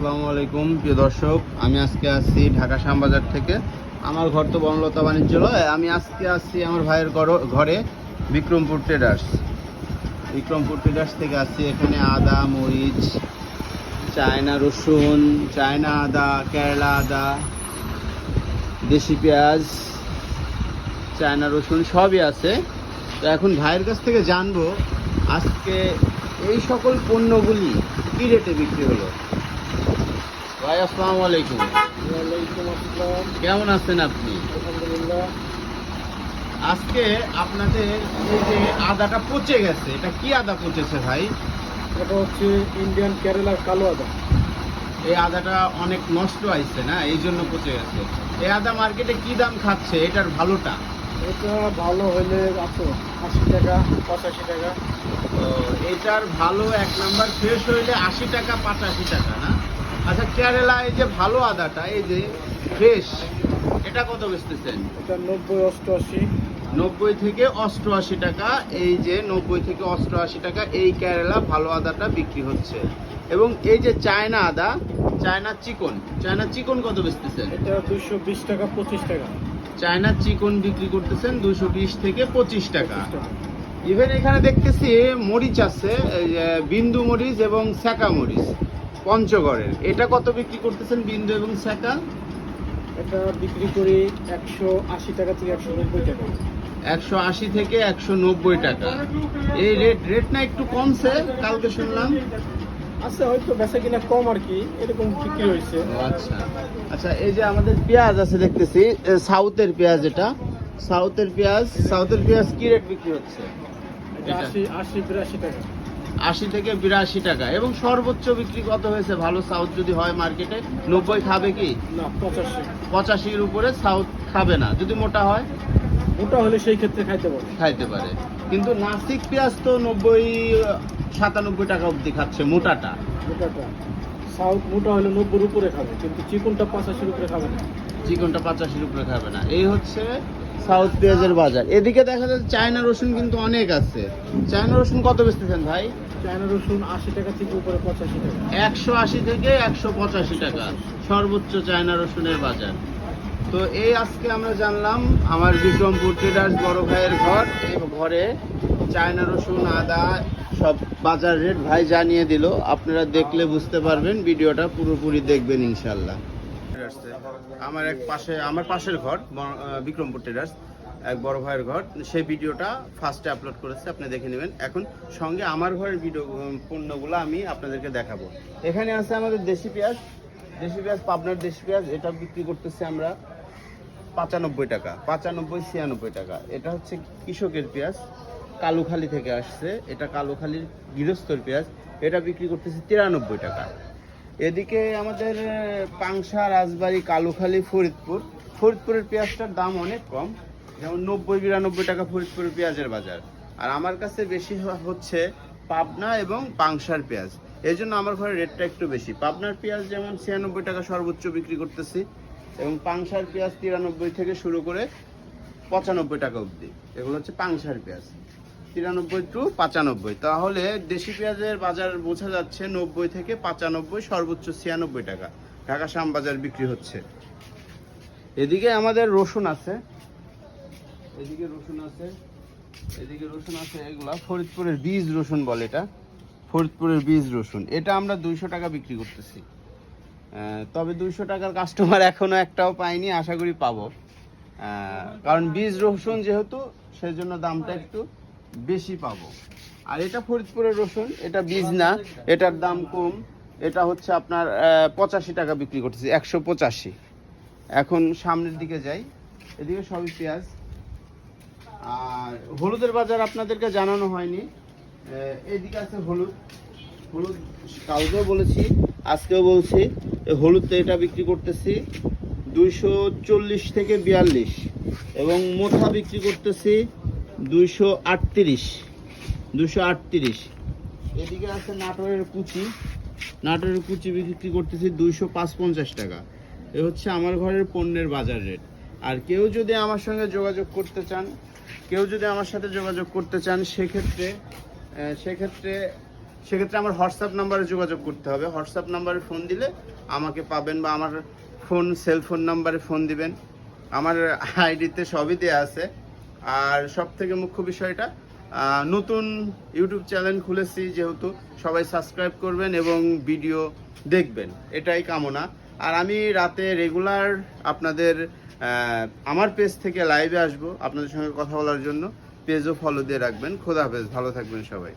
আসসালামু আলাইকুম, প্রিয় দর্শক। আমি আজকে আসছি ঢাকা শ্যামবাজার থেকে। আমার ঘর তো বনলতা বাণিজ্যালয়। আমি আজকে আসছি আমার ভাইয়ের ঘর- বিক্রমপুর ট্রেডার্স। বিক্রমপুর ট্রেডার্স থেকে আসছি এখানে আদা, মরিচ, চায়না রসুন, চায়না আদা, কেরালা আদা, দেশি পেঁয়াজ, চায়না রসুন, সবই আছে। তো এখন ভাইয়ের কাছ থেকে জানব, আজকে এই সকল পণ্যগুলি কী রেটে বিক্রি হলো? ভাই আসসালামু আলাইকুম। কেমন আছেন আপনি? আজকে আপনাদের এই যে আদাটা পচে গেছে এটা কি আদা পচেছে ভাই? এটা হচ্ছে ইন্ডিয়ান কেরালার কালো আদা। এই আদাটা অনেক নষ্ট হয়েছে না এই জন্য পচে গেছে। এই আদা মার্কেটে কি দাম খাচ্ছে? এটার ভালোটা? এটা ভালো হলে আছে আশি টাকা পঁচাশি টাকা। তো এটার ভালো এক নাম্বার ফ্রেশ হইলে আশি টাকা পঁচাশি টাকা না? আচ্ছা কেরালা এই যে ভালো আদাটা এই যে ফ্রেশ এটা কত বেচতেছেন? এটা নব্বই অষ্টআশি। নব্বই থেকে অষ্টআশি টাকা এই যে নব্বই থেকে অষ্টআশি টাকা এই কেরালা ভালো আদাটা বিক্রি হচ্ছে। এবং এই যে চায়না আদা চায়না চিকন চায়না চিকন কত বেচতেছেন? এটা দুইশো বিশ টাকা পঁচিশ টাকা। চায়না চিকন বিক্রি করতেছেন দুশো বিশ থেকে পঁচিশ টাকা। 25 টাকা। ইভেন এখানে দেখতেছি মরিচ আছে বিন্দু মরিচ এবং স্যাকা মরিচ। পঞ্চগড়ের। এটা কত বিক্রি করতেছেন বিন্দু এবং স্যাকা এটা বিক্রি করি একশো আশি টাকা থেকে একশো নব্বই টাকা। একশো আশি থেকে একশো নব্বই টাকা। এই রেট রেট না একটু কমছে কালকে শুনলাম। আছে হয়তো বেচা কিনা কম আর কি এরকম বিক্রি হয়েছে। আচ্ছা। আচ্ছা এই যে আমাদের পেঁয়াজ আছে দেখতেছি সাউথের পেঁয়াজ এটা। সাউথের পেঁয়াজ সাউথের পেঁয়াজ কি রেট বিক্রি হচ্ছে? আশি আশি বিরাশি টাকা। আশি থেকে বিরাশি টাকা। এবং সর্বোচ্চ বিক্রি কত হয়েছে? ভালো সাউথ যদি হয় মার্কেটে নব্বই খাবে কি? পঁচাশির উপরে সাউথ খাবে না। যদি মোটা হয়? মোটা হলে সেই ক্ষেত্রে খাইতে পারে। খাইতে পারে। কিন্তু নাসিক পেঁয়াজ তো নব্বই সাতানব্বই টাকা অবধি খাচ্ছে মোটাটা। মোটাটা। সাউথ মোটা হলে নব্বইয়ের উপরে খাবে কিন্তু চিকনটা পঁচাশির উপরে খাবে না। চিকনটা পঁচাশির উপরে খাবে না। এই হচ্ছে সাউথ পেঁয়াজের বাজার। এদিকে দেখা যাচ্ছে চায়না রসুন কিন্তু অনেক আছে। চায়না রসুন কত বেচতেছেন ভাই? চায়না রসুন আশি টাকা থেকে উপরে পঁচাশি টাকা। একশো আশি থেকে একশো পঁচাশি টাকা। সর্বোচ্চ চায়না রসুনের বাজার। তো এই আজকে আমরা জানলাম আমার বিক্রমপুর ট্রেডার্স বড় ভাইয়ের ঘর এই ঘরে চায়না রসুন আদা সব বাজার রেট ভাই জানিয়ে দিল। আপনারা দেখলে বুঝতে পারবেন ভিডিওটা পুরোপুরি দেখবেন ইনশাল্লাহ আমার এক পাশে, আমার পাশের ঘর বিক্রমপুর ট্রেডার্স এক বড় ভাইয়ের ঘর। সেই ভিডিওটা ফার্স্টে আপলোড করেছে, আপনি দেখে নেবেন। এখন সঙ্গে আমার ঘরের ভিডিও পণ্যগুলো আমি আপনাদেরকে দেখাবো। এখানে আছে আমাদের দেশি পেঁয়াজ। দেশি পেঁয়াজ, পাবনার দেশি পেঁয়াজ, এটা বিক্রি করতেছি আমরা পঁচানব্বই টাকা, পঁচানব্বই, ছিয়ানব্বই টাকা। এটা হচ্ছে কৃষকের পেঁয়াজ, কালুখালি থেকে আসছে। এটা কালুখালির গৃহস্থর পেঁয়াজ। এটা বিক্রি করতেছি তিরানব্বই টাকা। এদিকে আমাদের পাংশা, রাজবাড়ি, কালুখালি, ফরিদপুর। ফরিদপুরের পেঁয়াজটার দাম অনেক কম। যেমন নব্বই, বিরানব্বই টাকা ফরিদপুরের পেঁয়াজের বাজার। আর আমার কাছে বেশি হচ্ছে পাবনা এবং পাংশার পেঁয়াজ। এই জন্য আমার ঘরে রেটটা একটু বেশি। পাবনার পেঁয়াজ যেমন ছিয়ানব্বই টাকা সর্বোচ্চ বিক্রি করতেছি এবং পাংশার পেঁয়াজ তিরানব্বই থেকে শুরু করে পঁচানব্বই টাকা অবধি। এগুলো হচ্ছে পাংশার পেঁয়াজ। তিরানব্বই টু পঁচানব্বই। তাহলে দেশি পেঁয়াজের বাজার বোঝা যাচ্ছে নব্বই থেকে পঁচানব্বই, সর্বোচ্চ ছিয়ানব্বই টাকা। ঢাকা শ্যামবাজার বিক্রি হচ্ছে। এদিকে আমাদের রসুন আছে। এদিকে রসুন আছে। এদিকে রসুন আছে এগুলা। ফরিদপুরের বীজ রসুন বলে এটা। ফরিদপুরের বীজ রসুন। এটা আমরা দুইশো টাকা বিক্রি করতেছি। তবে দুইশো টাকার কাস্টমার এখনও একটাও পাইনি, আশা করি পাবো। কারণ বীজ রসুন যেহেতু সেই জন্য দামটা একটু বেশি পাবো। আর এটা ফরিদপুরের রসুন, এটা বীজ না এটার দাম কম। এটা হচ্ছে আপনার পঁচাশি টাকা বিক্রি করতেছি, একশো পঁচাশি। এখন সামনের দিকে যাই। এদিকে সবই পেঁয়াজ। আর হলুদের বাজার আপনাদেরকে জানানো হয়নি। এদিকে আছে হলুদ। হলুদ কালকেও বলেছি, আজকেও বলছি, এই হলুদটা এটা বিক্রি করতেছি দুইশো চল্লিশ থেকে বিয়াল্লিশ। এবং মোথা বিক্রি করতেছি দুইশো আটত্রিশ। দুশো আটত্রিশ। এদিকে আছে নাটোরের কুচি। নাটোরের কুচি বিক্রি করতেছি দুইশো পাঁচ পঞ্চাশ টাকা। এ হচ্ছে আমার ঘরের পণ্যের বাজার রেট। আর কেউ যদি আমার সঙ্গে যোগাযোগ করতে চান, কেউ যদি আমার সাথে যোগাযোগ করতে চান, সেক্ষেত্রে সেক্ষেত্রে সেক্ষেত্রে আমার হোয়াটসঅ্যাপ নাম্বারে যোগাযোগ করতে হবে। হোয়াটসঅ্যাপ নাম্বারে ফোন দিলে আমাকে পাবেন বা আমার ফোন, সেল ফোন নাম্বারে ফোন দিবেন। আমার আইডিতে সবই দেওয়া আছে। আর সব থেকে মুখ্য বিষয়টা নতুন ইউটিউব চ্যানেল খুলেছি যেহেতু সবাই সাবস্ক্রাইব করবেন এবং ভিডিও দেখবেন, এটাই কামনা। আর আমি রাতে রেগুলার আপনাদের আমার পেজ থেকে লাইভে আসব আপনাদের সঙ্গে কথা বলার জন্য। পেজও ফলো দিয়ে রাখবেন। খোদা হাফেজ, ভালো থাকবেন সবাই।